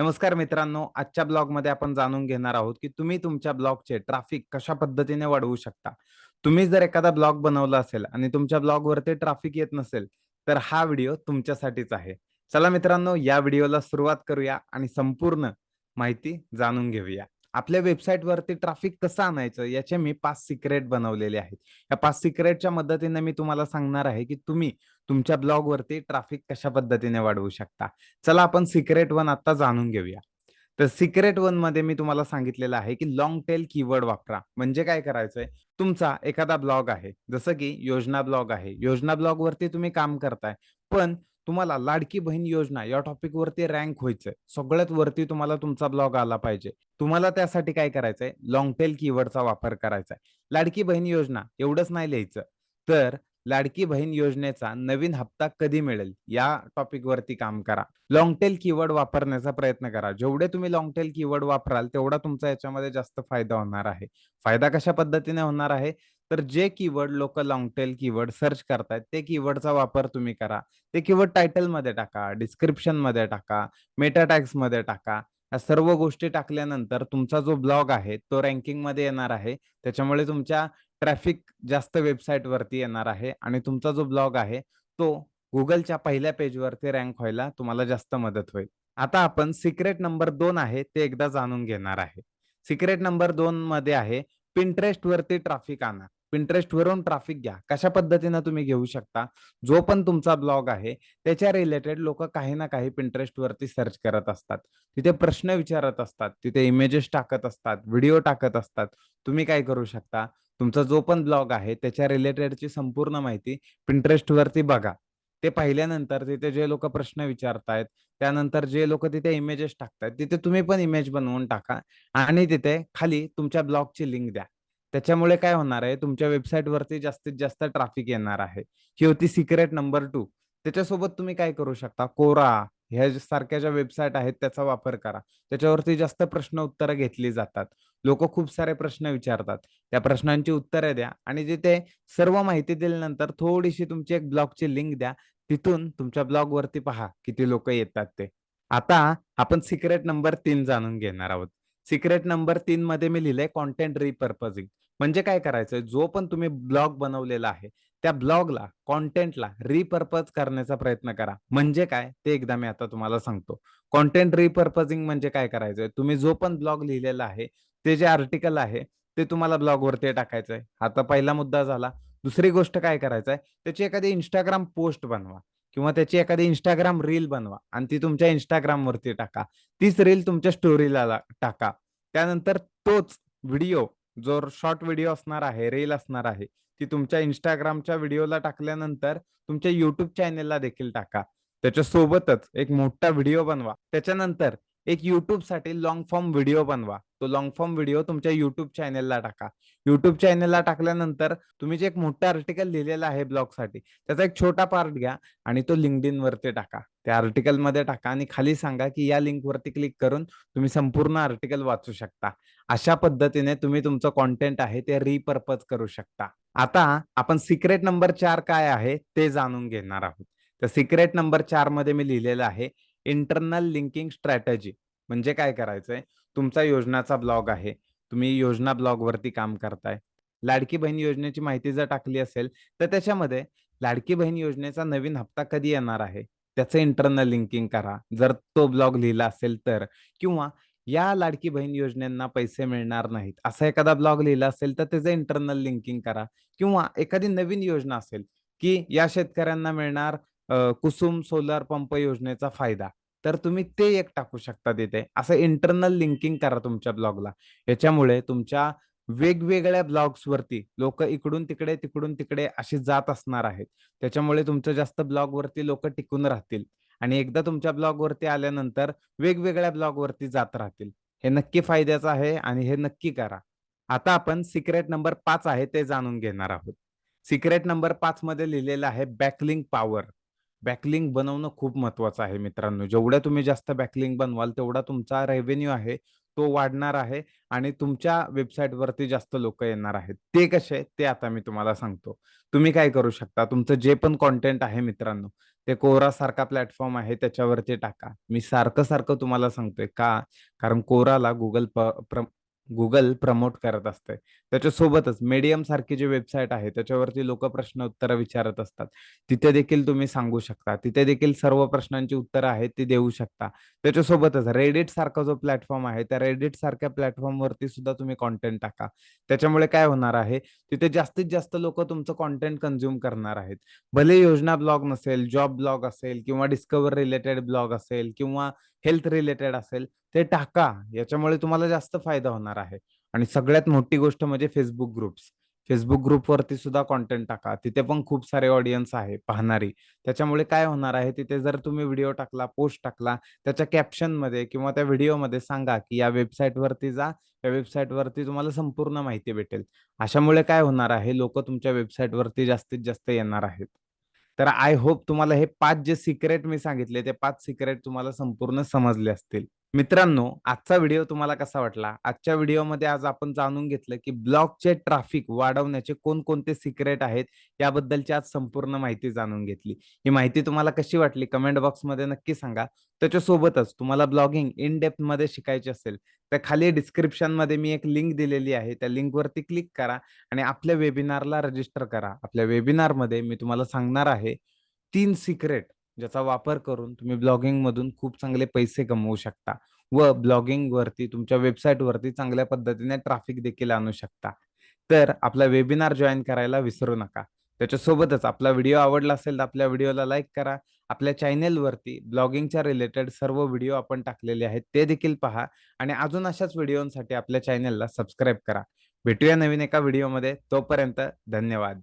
नमस्कार मित्रांनो आजच्या ब्लॉगमध्ये आपण जाणून घेणार आहोत की तुम्ही तुमच्या ब्लॉगचे ट्रॅफिक कशा पद्धतीने वाढवू शकता. तुम्ही जर एखादा ब्लॉग बनवला असेल आणि तुमच्या ब्लॉगवरती ट्रॅफिक येत नसेल तर हा व्हिडिओ तुमच्यासाठीच आहे. चला मित्रांनो या व्हिडिओला सुरुवात करूया आणि संपूर्ण माहिती जाणून घेऊया. आपल्या वेबसाईटवरती ट्राफिक कसं आणायचं याचे मी पाच सिक्रेट बनवलेले आहेत. या पाच सिक्रेटच्या मदतीने मी तुम्हाला सांगणार आहे की तुम्ही तुमच्या ब्लॉगवरती ट्राफिक कशा पद्धतीने वाढवू शकता. चला आपण सिक्रेट वन आता जाणून घेऊया. तर सिक्रेट वनमध्ये मी तुम्हाला सांगितलेलं आहे की लॉंग टेल कीवर्ड वापरा. म्हणजे काय करायचंय? तुमचा एखादा ब्लॉग आहे जसं की योजना ब्लॉग आहे. योजना ब्लॉग वरती तुम्ही काम करताय पण तुम्हाला लाडकी बहीण योजना या टॉपिक वरती रँक व्हायचंय. सगळ्यात वरती तुम्हाला तुमचा ब्लॉग आला पाहिजे. तुम्हाला त्यासाठी काय करायचंय? लॉंग टेल कीवर्डचा वापर करायचा आहे लाडकी बहीण योजना एवढंच नाही लिहायचं. तर लाडकी बहीण योजनेचा नवीन हप्ता कधी मिळेल? या टॉपिक वरती काम करा. लॉंग टेल कीवर्ड वापरण्याचा प्रयत्न करा. जेवढे तुम्ही लॉंग टेल कीवर्ड वापराल तेवढा तुमचा याच्यामध्ये जास्त फायदा होणार आहे. फायदा कशा पद्धतीने होणार आहे? तर जे कीवर्ड लोक लॉंगटेल कीवर्ड सर्च करतायत ते कीवर्डचा वापर तुम्ही करा. ते कीवर्ड टायटलमध्ये टाका डिस्क्रिप्शनमध्ये टाका मेटा टॅग्समध्ये टाका. या सर्व गोष्टी टाकल्यानंतर तुमचा जो ब्लॉग आहे तो रँकिंगमध्ये येणार आहे. त्याच्यामुळे तुमच्या ट्रॅफिक जास्त वेबसाईट वरती येणार आहे आणि तुमचा जो ब्लॉग आहे तो गुगलच्या पहिल्या पेजवरती रँक व्हायला तुम्हाला जास्त मदत होईल. आता आपण सिक्रेट नंबर दोन आहे ते एकदा जाणून घेणार आहे. सिक्रेट नंबर दोन मध्ये आहे पिंटरेस्ट वरती ट्रॅफिक आणा. पिंटरेस्ट वरून ट्रॅफिक घ्या. कशा पद्धतीनं तुम्ही घेऊ शकता? जो पण तुमचा ब्लॉग आहे त्याच्या रिलेटेड लोक काही ना काही पिंटरेस्ट वरती सर्च करत असतात. तिथे प्रश्न विचारत असतात. तिथे इमेजेस टाकत असतात. व्हिडिओ टाकत असतात. तुम्ही काय करू शकता? तुमचा जो पण ब्लॉग आहे त्याच्या रिलेटेडची संपूर्ण माहिती पिंटरेस्ट वरती बघा. ते पाहिल्यानंतर तिथे जे लोक प्रश्न विचारतायत त्यानंतर जे लोक तिथे इमेजेस टाकतायत तिथे तुम्ही पण इमेज बनवून टाका आणि तिथे खाली तुमच्या ब्लॉगची लिंक द्या. त्याच्यामुळे काय होणार आहे तुमच्या वेबसाईट वरती जास्तीत जास्त ट्रॅफिक येणार आहे. ही होती सिक्रेट नंबर टू त्याच्यासोबत तुम्ही काय करू शकता? कोरा ह्या सारख्या ज्या वेबसाईट आहेत त्याचा वापर करा. त्याच्यावरती जास्त प्रश्न उत्तरं घेतली जातात. लोक खूप सारे प्रश्न विचारतात. त्या प्रश्नांची उत्तरे द्या आणि जिथे सर्व माहिती दिल्यानंतर थोडीशी तुमची एक ब्लॉगची लिंक द्या. तिथून तुमच्या ब्लॉग वरती पहा किती लोक येतात ते. आता आपण सिक्रेट नंबर तीन जाणून घेणार आहोत. सिक्रेट नंबर तीन मध्ये मी लिहिलंय कॉन्टेंट रिपर्पजिंग म्हणजे काय करायचं जो पण तुम्ही ब्लॉग बनवलेला आहे त्या ब्लॉगला कॉन्टेंटला रिपर्पज करण्याचा प्रयत्न करा. म्हणजे काय? ते एकदा मी आता तुम्हाला सांगतो. कॉन्टेंट रिपर्पजिंग म्हणजे काय करायचंय? तुम्ही जो पण ब्लॉग लिहिलेला आहे ते जे आर्टिकल आहे ते तुम्हाला ब्लॉगवरती टाकायचंय. आता पहिला मुद्दा झाला. दुसरी गोष्ट काय करायचंय? त्याची एखादी इंस्टाग्राम पोस्ट बनवा. किंवा त्याची एखादी इंस्टाग्राम रील बनवा आणि ती तुमच्या इंस्टाग्राम वरती टाका. तीच रील तुमच्या स्टोरीला टाका. त्यानंतर तोच व्हिडिओ जो शॉर्ट व्हिडिओ असणार आहे रील असणार आहे ती तुमच्या इंस्टाग्रामच्या व्हिडिओला टाकल्यानंतर तुमच्या युट्यूब चॅनेलला देखील टाका. त्याच्यासोबतच एक मोठा व्हिडिओ बनवा. त्याच्यानंतर एक युट्यूबसाठी लॉंग फॉर्म व्हिडिओ बनवा. तो लॉंग फॉर्म व्हिडिओ तुमच्या युट्यूब चॅनेलला टाका. युट्यूब चॅनेलला टाकल्यानंतर तुम्ही जे एक मोठं आर्टिकल लिहिलेलं आहे ब्लॉगसाठी त्याचा एक छोटा पार्ट घ्या आणि तो लिंकडिन वरती टाका. त्या आर्टिकलमध्ये टाका आणि खाली सांगा की या लिंक वरती क्लिक करून तुम्ही संपूर्ण आर्टिकल वाचू शकता. अशा पद्धतीने तुम्ही तुमचं कॉन्टेंट आहे ते रिपर्पज करू शकता. आता आपण सिक्रेट नंबर चार काय आहे ते जाणून घेणार आहोत. तर सिक्रेट नंबर चारमध्ये मी लिहिलेलं आहे इंटरनल लिंकिंग स्ट्रॅटेजी म्हणजे काय करायचंय? तुमचा योजनाचा ब्लॉग आहे. तुम्ही योजना ब्लॉग वरती काम करताय. लाडकी बहीण योजनेची माहिती जर टाकली असेल तर त्याच्यामध्ये लाडकी बहीण योजनेचा नवीन हप्ता कधी येणार आहे? त्याचं इंटरनल लिंकिंग करा. जर तो ब्लॉग लिहिला असेल तर. किंवा या लाडकी बहीण योजनेना पैसे मिळणार नाहीत. असा एखादा ब्लॉग लिहिला असेल तर त्याचं इंटरनल लिंकिंग करा. किंवा एखादी नवीन योजना असेल की या शेतकऱ्यांना मिळणार कुसुम सोलर पंप योजनेचा फायदा. तर तुम्ही ते एक टाकू शकता तिथे. असं इंटरनल लिंकिंग करा तुमच्या ब्लॉगला याच्यामुळे तुमच्या वेगवेगळ्या ब्लॉग्स वरती लोक इकडून तिकडे तिकडून तिकडे अशी जात असणार आहेत. त्याच्यामुळे तुमचं जास्त ब्लॉग वरती लोक टिकून राहतील. आणि एकदा तुमच्या ब्लॉग वरती आल्यानंतर वेगवेगळ्या ब्लॉग वरती जात राहतील. हे नक्की फायद्याचं आहे आणि हे नक्की करा. आता आपण सिक्रेट नंबर पाच आहे ते जाणून घेणार आहोत. सिक्रेट नंबर पाच मध्ये लिहिलेलं आहे बॅकलिंग पॉवर बॅकलिंग बनवणं खूप महत्वाचं आहे मित्रांनो. जेवढ्या तुम्ही जास्त बॅकलिंग बनवाल तेवढा तुमचा रेव्हेन्यू आहे तो वाढणार आहे आणि तुमच्या वेबसाईटवरती जास्त लोक येणार आहेत. ते कसे ते आता मी तुम्हाला सांगतो. तुम्ही काय करू शकता तुमचं जे पण कॉन्टेंट आहे मित्रांनो ते कोरा सारखा प्लॅटफॉर्म आहे त्याच्यावरती टाका. मी सारखं सारखं तुम्हाला सांगतोय का? कारण कोराला गुगल प गुगल प्रमोट करत असते. त्याच्यासोबतच मीडियम सारखी जी वेबसाईट आहे त्याच्यावरती लोक प्रश्न उत्तरं विचारत असतात. तिथे देखील तुम्ही सांगू शकता. तिथे देखील सर्व प्रश्नांची उत्तरं आहेत ती देऊ शकता. त्याच्यासोबतच रेडिट सारखा जो प्लॅटफॉर्म आहे त्या रेडिट सारख्या प्लॅटफॉर्मवरती सुद्धा तुम्ही कॉन्टेंट टाका. त्याच्यामुळे काय होणार आहे? तिथे जास्तीत जास्त लोक तुमचं कॉन्टेंट कन्झ्युम करणार आहेत. भले योजना ब्लॉग नसेल जॉब ब्लॉग असेल किंवा डिस्कवर रिलेटेड ब्लॉग असेल किंवा हेल्थ रिलेटेड असेल ते टाका. याच्यामुळे तुम्हाला जास्त फायदा होणार आहे. आणि सगळ्यात मोठी गोष्ट म्हणजे फेसबुक ग्रुप्स फेसबुक ग्रुपवरती सुद्धा कॉन्टेंट टाका. तिथे पण खूप सारे ऑडियन्स आहे पाहणारी. त्याच्यामुळे काय होणार आहे तिथे जर तुम्ही व्हिडिओ टाकला पोस्ट टाकला त्याच्या कॅप्शनमध्ये किंवा त्या व्हिडिओमध्ये सांगा की या वेबसाईटवरती जा या वेबसाईटवरती तुम्हाला संपूर्ण माहिती भेटेल. अशामुळे काय होणार आहे लोक तुमच्या वेबसाईटवरती जास्तीत जास्त येणार आहेत. तर आय होप तुम्हाला हे पाच जे सिक्रेट मी सांगितले ते पाच सिक्रेट तुम्हाला संपूर्ण समजले असतील. मित्रांनो आजचा व्हिडिओ तुम्हाला कसा वाटला? आजच्या व्हिडिओमध्ये आज आपण जाणून घेतलं की ब्लॉगचे ट्रॅफिक वाढवण्याचे कोणकोणते सिक्रेट आहेत याबद्दलची आज संपूर्ण माहिती जाणून घेतली. ही माहिती तुम्हाला कशी वाटली कमेंट बॉक्समध्ये नक्की सांगा. त्याच्यासोबतच तुम्हाला ब्लॉगिंग इन डेप्थमध्ये शिकायचे असेल तर खाली डिस्क्रिप्शनमध्ये मी एक लिंक दिलेली आहे त्या लिंकवरती क्लिक करा आणि आपल्या वेबिनारला रजिस्टर करा. आपल्या वेबिनारमध्ये मी तुम्हाला सांगणार आहे तीन सिक्रेट ज्याचा वापर करून तुम्ही ब्लॉगिंग मधून खूप चांगले पैसे कमवू शकता व ब्लॉगिंग वरती तुमच्या वेबसाईट वरती चांगल्या पद्धतीने ट्रॅफिक देखील आणू शकता. तर आपला वेबिनार जॉईन करायला विसरू नका. त्याच्यासोबतच आपला व्हिडिओ आवडला असेल तर आपल्या व्हिडिओला लाईक करा. आपल्या चॅनेलवरती ब्लॉगिंगच्या रिलेटेड सर्व व्हिडिओ आपण टाकलेले आहेत ते देखील पहा आणि अजून अशाच व्हिडिओसाठी आपल्या चॅनेलला सबस्क्राईब करा. भेटूया नवीन एका व्हिडिओमध्ये तोपर्यंत धन्यवाद.